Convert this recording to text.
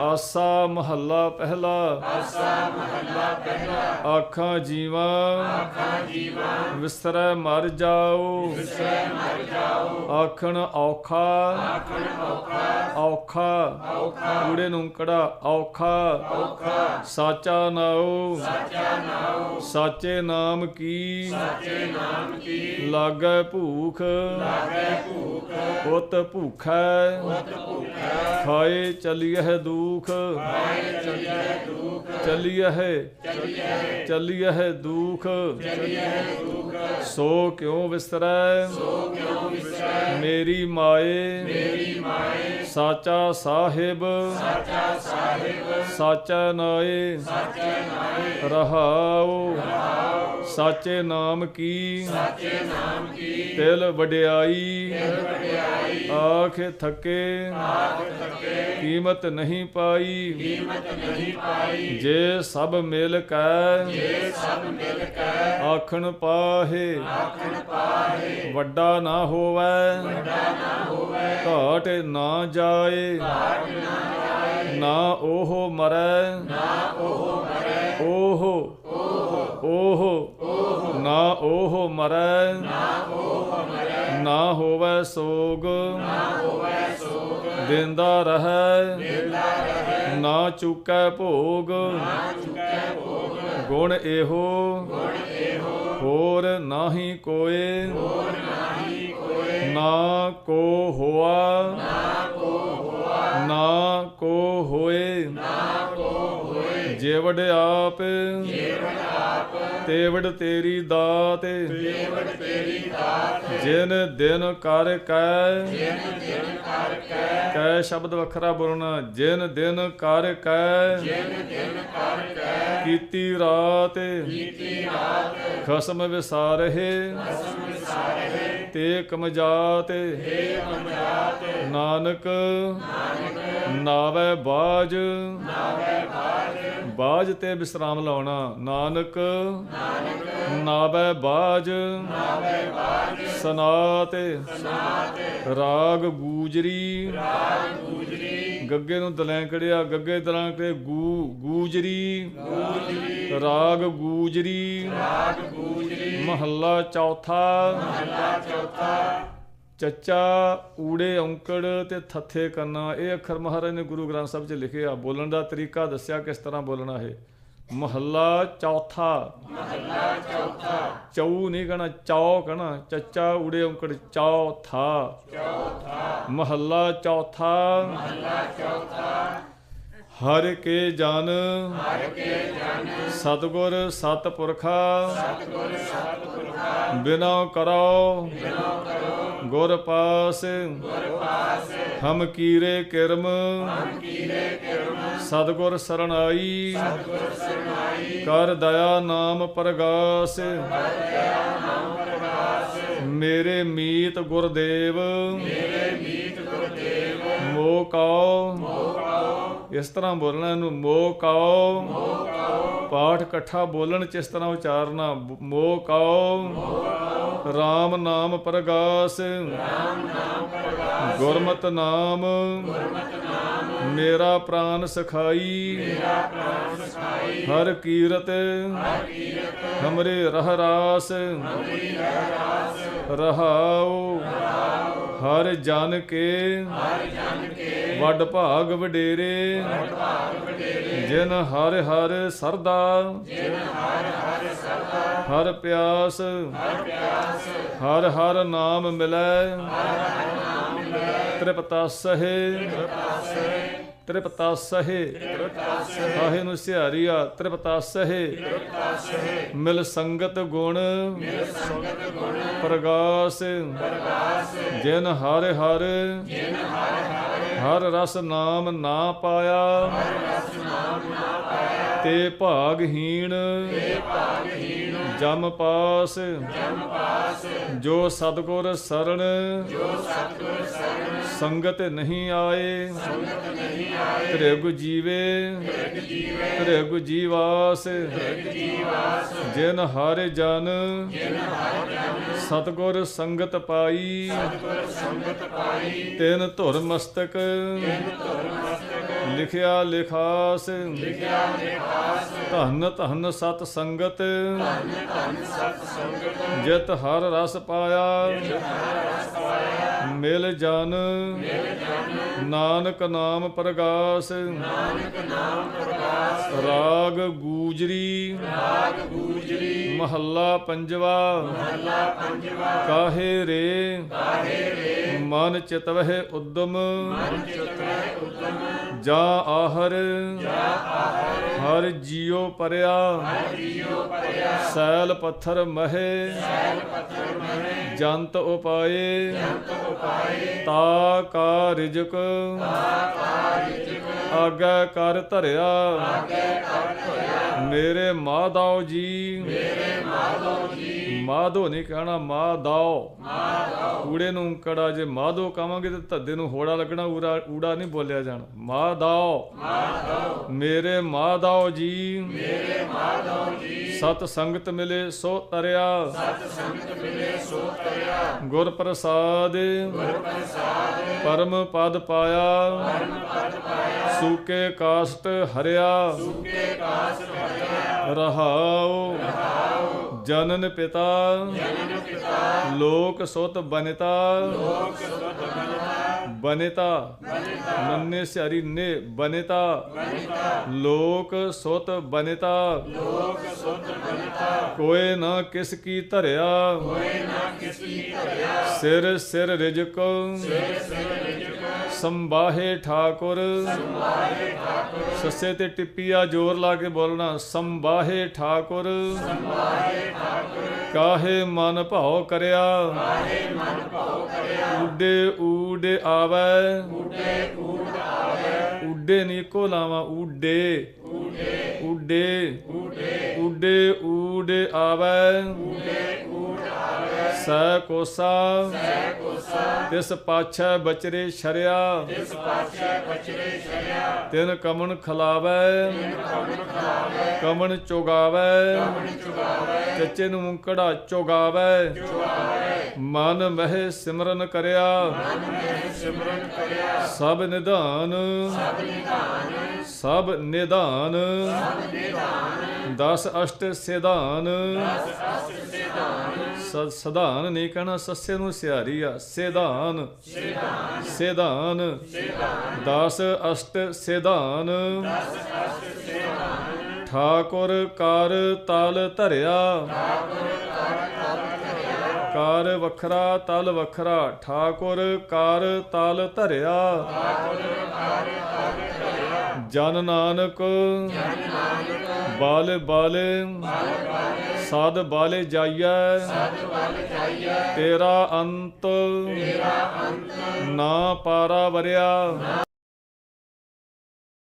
ਆਸਾ ਮਹੱਲਾ ਪਹਿਲਾ। ਆਸਾ ਮਹੱਲਾ ਪਹਿਲਾ। ਆਖਾਂ ਜੀਵਾਂ। ਆਖਾਂ ਜੀਵਾ। ਵਿਸਰੈ ਮਰ ਜਾਓ। ਵਿਸੈ ਮਰ ਜਾਓ। ਆਖਣ ਔਖਾ। ਆਖਣ ਔਖਾ। ਔਖਾ। ਔਖਾ। ਕੂੜੇ ਨੂੰ ਕੜਾ ਔਖਾ। ਔਖਾ। ਸਾਚਾ ਨਾਉ। ਸਾਚਾ ਨਾਉ। ਸਾਚੇ ਨਾਮ ਕੀ? ਸਾਚੇ ਨਾਮ ਕੀ? ਲਾਗੈ ਭੂਖ। ਲਾਗੈ ਭੂਖ। ਉਤ ਭੂਖੈ। ਉਤ ਭੂਖਾ। ਖਾਏ ਚਲੀਐ ਚਲੀਐ ਦੁਖ। ਚਲੀਐ ਚਲੀਐ ਚਲੀਐ ਦੁਖ ਦੁਖ। ਸੋ ਕਿਉ ਵਿਸਰੈ ਮੇਰੀ ਮਾਏ। ਸਾਚਾ ਸਾਹਿਬ। ਸਾਚਾ ਸਾਹਿਬ। ਸਾਚਾ ਨਾਏ। ਸਾਚੇ ਨਾਏ। ਰਹਾਉ। ਸਾਚੇ ਨਾਮ ਕੀ। ਸਾਚੇ ਨਾਮ ਕੀ। ਤਿਲ ਵਡਿਆਈ। ਵਡਿਆਈ। ਆਖ ਥਕੇ। ਆਖ ਤਕੇ ਕੀਮਤ ਨਹੀਂ ਪਾਈ। ਕੀਮਤ ਨਹੀਂ ਪਾਈ। ਜੇ ਸਭ ਮਿਲ ਕੈ। ਜੇ ਸਭ ਮਿਲ ਕੇ। ਆਖਣ ਪਾਹੇ। ਆਖਣ ਪਾਹੇ। ਵੱਡਾ ਨਾ ਹੋਵੈ। ਵੱਡਾ ਨਾ ਹੋਵੇ। ਘਾਟ ਨਾ ਜਾਏ। ਘਾਟ ਨਾ ਜਾਏ ਨਾ ਉਹ ਮਰੈ। ਨਾ ਉਹ ਮਰੇ ਉਹ ਉਹ ਨਾ ਉਹ ਮਰੈ। ਨਾ ਉਹ ਮਰੇ ਨਾ ਹੋਵੈ ਸੋਗ। ਨਾ ਹੋਵੇ ਸੋਗ ਦਿੰਦਾ ਰਹੈ। ਦਿੰਦਾ ਰਹੇ ਨਾ ਚੁਕੈ ਭੋਗ। ਨਾ ਚੁੱਕੇ ਭੋਗ ਗੁਣ ਇਹੋ। ਗੁਣ ਇਹੋ ਹੋਰ ਨਾਹੀ ਕੋਏ। ਹੋਰ ਨਾਹੀ ਕੋਏ ਨਾ ਕੋ ਹੋਆ। ਨਾ ਨਾ ਕੋ ਹੋਏ ਨਾ ਕੋ ਹੋਏ ਜੇਵੜ ਆਪ ਜੀਵਨ ਆਪ ਤੇਵੜ ਤੇਰੀ ਦਾਤ ਦੇਵੜ ਤੇਰੀ ਦਾਤ ਜਿਨ ਦਿਨ ਕਰ ਕੈ ਜਿਨ ਦਿਨ ਕਰ ਕੇ ਕੈ ਸ਼ਬਦ ਵੱਖਰਾ ਬੋਲਣਾ, ਜਿਨ ਦਿਨ ਕਰ ਕੈ ਜਿਨ ਦਿਨ ਕਰ ਕੀਤੀ ਰਾਤ। ਕੀਤੀ ਰਾਤ। ਖਸਮ ਵਿਸਾਰਹਿ। ਅਸਮ ਵਿਸਾਰੇ ਤੇ ਕਮਜਾਤ। ਏ ਅਮਰਾਤ ਨਾਨਕ। ਨਾਵੇ ਬਾਜ। ਨਾਵੇ ਬਾਜ। ਬਾਜ ਤੇ ਵਿਸਰਾਮ ਲਾਉਣਾ। ਨਾਨਕ। ਨਾਵੇ ਬਾਜ। ਨਾਵੇ ਬਾਜ। ਸਨਾਤ। ਨਾਤ ਰਾਗ ਗੂਜਰੀ। ਰਾਜ ਗੂਜਰੀ। ਗੱਗੇ ਨੂੰ ਦਲੈਂਕੜਿਆ ਗੱਗੇ ਦਲੈਂਕੜੇ ਗੂ, ਗੂਜਰੀ। ਗੂਜਰੀ ਰਾਗ ਗੂਜਰੀ। ਰਾਗ ਗੂਜਰੀ ਮਹੱਲਾ ਚੌਥਾ। ਮਹਲਾ ਚੌਥਾ ਚੱਚਾ, ਊੜੇ ਔਂਕੜ ਤੇ ਥੱਥੇ ਕਰਨਾ ਇਹ ਅੱਖਰ ਮਹਾਰਾਜ ਨੇ ਗੁਰੂ ਗ੍ਰੰਥ ਸਾਹਿਬ 'ਚ ਲਿਖੇ ਆ। ਬੋਲਣ ਦਾ ਤਰੀਕਾ ਦੱਸਿਆ ਕਿਸ ਤਰ੍ਹਾਂ ਬੋਲਣਾ ਹੈ ਮਹੱਲਾ ਚੌਥਾ। ਮਹਲਾ ਚੌਥਾ ਚੌ ਨਹੀਂ ਕਹਣਾ ਚੌ ਕਹਣਾ, ਚੱਚਾ ਊੜੇ ਔਂਕੜ ਚੌਥਾ ਚੌਥਾ ਮਹੱਲਾ ਚੌਥਾ। ਮਹਲਾ ਚੌਥਾ। ਹਰ ਕੇ ਜਨ ਹਰ ਕੇ ਜਨ ਸਤਗੁਰ ਸਤਪੁਰਖਾ ਸਤਿਗੁਰ ਸਤਿਗੁਰਖਾ ਬਿਨਾ ਕਰੋ ਬਿਨੋ ਕਰੋ ਗੁਰ ਪਾਸ ਗੁਰ ਪਾਸ ਹਮ ਕੀਰੇ ਕਿਰਮ ਹਮ ਕੀਰੇ ਕਿਰਮ ਸਤਗੁਰ ਸਰਣਾਈ ਸਤਿਗੁਰ ਸਰਨਾਈ ਕਰ ਦਇਆ ਨਾਮ ਪ੍ਰਗਾਸ ਦਇਆ ਨਾਮ ਪ੍ਰਕਾਸ਼ ਮੇਰੇ ਮੀਤ ਗੁਰਦੇਵ ਮੇਰੇ ਮੀਤ ਗੁਰਦੇਵ ਮੋ ਕਾਉ ਇਸ ਤਰ੍ਹਾਂ ਬੋਲਣਾ ਇਹਨੂੰ ਮੋ ਕਾਉ ਮੋਕਾਓ ਪਾਠ ਇਕੱਠਾ ਬੋਲਣ ਚ ਇਸ ਤਰ੍ਹਾਂ ਉਚਾਰਨਾ ਮੋ ਕਾਉ RAM ਨਾਮ ਪ੍ਰਗਾਸ। ਰਾਮ ਨਾਮ ਪ੍ਰਕਾਸ਼ ਗੁਰਮਤਿ ਨਾਮ। ਗੁਰਮਤਿ ਨਾਮ। ਮੇਰਾ ਪ੍ਰਾਨ ਸਖਾਈ। ਮੇਰਾ ਪ੍ਰਾਨ ਸਖਾਈ। ਹਰ ਕੀਰਤ। ਹਰ ਕੀਰਤ। ਹਮਰੇ ਰਹਿ ਰਾਸ ਅਮਰੀ ਰਾਸ ਰਹਾਉ ਹਰ ਜਨ ਕੇ ਹਰ ਜਨ ਕੇ ਵੱਡ ਭਾਗ ਵਡੇਰੇ ਭਾਗ ਵਡੇਰੇ ਜਿਨ ਹਰ ਹਰ ਸਰਦਾ ਜਿਨ ਹਰ ਹਰ ਸਰਦਾ ਹਰ ਪਿਆਸ ਹਰ ਪਿਆਸ ਹਰ ਹਰ ਨਾਮ ਮਿਲੈ ਹਰ ਹਰ ਨਾਮ ਲੈ ਤ੍ਰਿਪਤਾਸਹਿ। ਤਾਸੇ ਤ੍ਰਿਪਤਾਸਹਿ ਤਾਸੇ ਆਹੇ ਨੂੰ ਸਿਹਾਰੀਆ ਤ੍ਰਿਪਤਾਸਹਿ। ਤਾਸੇ ਮਿਲ ਸੰਗਤ ਗੁਣ। ਮਿਲ ਸੰਗਤ ਗੁਣ ਪ੍ਰਗਾਸ। ਪ੍ਰਗਾਸ ਜਿਨ ਹਰ ਹਰ। ਜਿਨ ਹਰ ਹਰ ਹਰ ਰਸ ਨਾਮ ਨਾ ਪਾਇਆ ਹਰ ਰਸ ਨਾਮ ਨਾ ਪਾਇਆ। ਤੇ ਭਾਗਹੀਣ ਤੇ ਭਾਗਹੀਣ ਜਮ ਪਾਸ ਜਮ ਪਾਸ ਜੋ ਸਤਗੁਰ ਸਰਣ ਜੋ ਸਤਿਗੁਰ ਸਰਣ ਸੰਗਤ ਨਹੀਂ ਆਏ ਸੰਗਤ ਨਹੀਂ ਆਏ ਤ੍ਰਿਗ ਜੀਵੇ ਇੱਕ ਜੀਵੇ ਤ੍ਰਿਗ ਜੀਵਾਸ ਇੱਕ ਜੀਵਾਸ ਜਿਨ ਹਰ ਜਨ ਜਿਨ ਹਰ ਜਨ ਸਤਗੁਰ ਸੰਗਤ ਪਾਈ ਸਤਿਗੁਰ ਸੰਗਤ ਪਾਈ ਤਿਨ ਧੁਰ ਮਸਤਕ ਤਿਨ ਧੁਰ ਮਸਤਕ ਲਿਖਿਆ ਲਿਖਾਸ। ਲਿਖਿਆ ਲਿਖਾਸ। ਧੰਨ ਧੰਨ ਸਤ ਸੰਗਤ। ਧੰਨ ਧੰਨ ਸਤ ਸੰਗਤ। ਜਿਤ ਹਰ ਰਸ ਪਾਇਆ। ਮਿਲ ਜਨ। ਨਾਨਕ ਨਾਮ ਪ੍ਰਗਾਸ। ਨਾਨਕ ਨਾਮ ਪ੍ਰਕਾਸ਼ ਰਾਗ ਗੂਜਰੀ। ਰਾਗ ਗੂਜਰੀ। ਮਹੱਲਾ ਪੰਜਵਾ। ਮਹਲਾ ਪੰਜਵਾ। ਕਾਹੇ ਰੇ। ਕਾਹੇ ਰੇ। ਮਨ ਚਿਤਵਹਿ ਉਦਮ। ਮਨ ਚਿਤਵੈ ਉਦਮ। ਜਾ ਆਹਰ। ਜਾ ਆਹਰ। ਹਰ ਜੀਉ ਪਰਿਆ। ਜੀਉ ਪਰਿਆ। ਸੈਲ ਪੱਥਰ ਮਹੇ। ਸੈਲ ਪੱਥਰ ਮਹਿ। ਜੰਤ ਉਪਾਏ। ਜੰਤ ਉਪਾਏ ਤਾ ਕਾ ਰਿਜਕ ਆਗੇ ਕਰ ਧਰਿਆ ਮੇਰੇ ਮਾਧਵ ਜੀ ਮੇਰੇ ਮਾਧੋ ਜੀ ਮਾਧੋ ਨਹੀਂ ਕਹਿਣਾ ਮਾਧਵ ਊੜੇ ਨੂੰ ਕੜਾ ਜੇ ਮਾਧੋ ਕਵਾਂਗੇ ਤੇ ਧੱਦੇ ਨੂੰ ਹੋੜਾ ਲੱਗਣਾ ਊੜਾ ਊੜਾ ਨਹੀਂ ਬੋਲਿਆ ਜਾਣਾ। ਮਾਧਵ ਮੇਰੇ ਮਾਧਵ ਜੀ। ਮੇਰੇ ਮਾਧੋ ਜੀ ਸਤ ਸੰਗਤ ਮਿਲੇ, ਸੋ ਤਰਿਆ। ਸਤ ਸੰਗਤ ਮਿਲੇ ਸੋ ਤਰਿਆ ਗੁਰ ਪ੍ਰਸਾਦ ਗੁਰ ਪ੍ਰਸਾਦ ਪਰਮ ਪਦ ਪਾਇਆ। ਪਰਮ ਪਦ ਪਾਇਆ ਸੂਕੇ ਕਾਸਟ ਹਰਿਆ। ਸੁਕੇ ਕਾਸ ਭਰਿਆ ਰਹਾਉ ਜਨਨ ਪਿਤਾ। ਜਨਨ ਪਿਤਾ ਲੋਕ ਸੁਤ ਬਨਿਤਾ। ਲੋਕ ਸੁਤ ਬਨਤਾ। ਬਨਿਤਾ ਨੰਨੇ ਸਿਆਰੀ ਨੇ ਬਨਿਤਾ। ਲੋਕ ਸੁਤ ਬਨਿਤਾ। ਲੋਕ ਸੁਤ ਬਨਤਾ ਕੋਏ ਨਾ ਕਿਸ ਕੀ ਧਰਿਆ। ਹੋਏ ਨਾ ਕਿਸ ਕੀ ਧਰਿਆ ਸਿਰ ਸਿਰ ਰਿਜਕ ਸਿਰ ਸਿਰ ਰਿਜਕ। ਸੰਬਾਹੇ ਠਾਕੁਰ। ਮਾਰੇ ਠਾਕੁਰ ਸੱਸੇ ਤੇ ਟਿੱਪੀਆ ਜ਼ੋਰ ਲਾ ਕੇ ਬੋਲਣਾ ਸੰਬਾਹੇ ਠਾਕੁਰ। ਮਾਰੇ ਠਾਕੁਰ ਕਾਹੇ ਮਨ ਭਾਉ ਕਰਿਆ। ਕਾਹੇ ਮਨ ਭਾਉ ਕਰਿਆ ਊਡੇ ਊਡੇ ਆਵੈ। ਉਡੇ ਊੜ ਆਵੇ ਨੀ ਨਹੀਂ ਲਾਵਾ, ਊਡੇ। ਉਡੇ ਊਡੇ। ਉਡੇ ਊਡੇ ਊਡੇ ਆਵੈ। ਉਡੇ ਊੜ ਆਵੇ ਸੈ ਕੋਸਾ। ਸੈ ਕੋਸਾ ਤਿਸ ਪਾਛੈ ਬਚਰੇ ਸ਼ਰਿਆ। ਇਸ ਪਾਛੈ ਬਚਰੇ ਛਰਿਆ ਤਿਨ ਕਮਨ ਖਲਾਵੈ। ਕਮਨ ਖਾਵੇ ਕਮਨ ਚੁਗਾਵੈ। ਕਮਨ ਚੁਗਾਵੇ ਚੱਚੇ ਨੂੰ ਮੁੰਕੜਾ ਚੁਗਾਵੈ। ਚੁਗਾਵੇ ਮਨ ਮਹਿ ਸਿਮਰਨ ਕਰਿਆ। ਮਨ ਮਹਿ ਸਿਮਰਨ ਕਰਿਆ ਸਭ ਨਿਧਾਨ ਸਭ ਨਿਧਾਨ ਸਭ ਨਿਧਾਨ। ਸਭ ਨਿਧਾਨ। ਅਸ਼ਟ ਸਿਧਾਨ। ਦਸ ਅਸ਼ਟ ਸਿਧਾਨ। ਸ- ਸਧਾਨ ਨਹੀਂ ਕਹਿਣਾ ਸੱਸੇ ਨੂੰ ਸਿਹਾਰੀ ਆ ਸਿਧਾਨ। ਸਿਧਾਨ। ਸਿਧਾਨ। ਅਸ਼ਟ ਸਿਧਾਨ। ਠਾਕੁਰ ਕਰ ਤਲ ਧਰਿਆ। ਕਰ ਵੱਖਰਾ, ਤਲ ਵੱਖਰਾ, ਠਾਕੁਰ ਕਰ ਤਲ ਧਰਿਆ। ਜਨ ਨਾਨਕ, ਬਲ ਬਲ, ਸਦ ਬਲ ਜਾਈਐ। ਸਤ ਵੱਲ ਜਾਈਐ ਤੇਰਾ ਅੰਤ ਤੇਰਾ ਅੰਤ ਨਾ ਪਾਰਾ ਵਰਿਆ। ਨਾ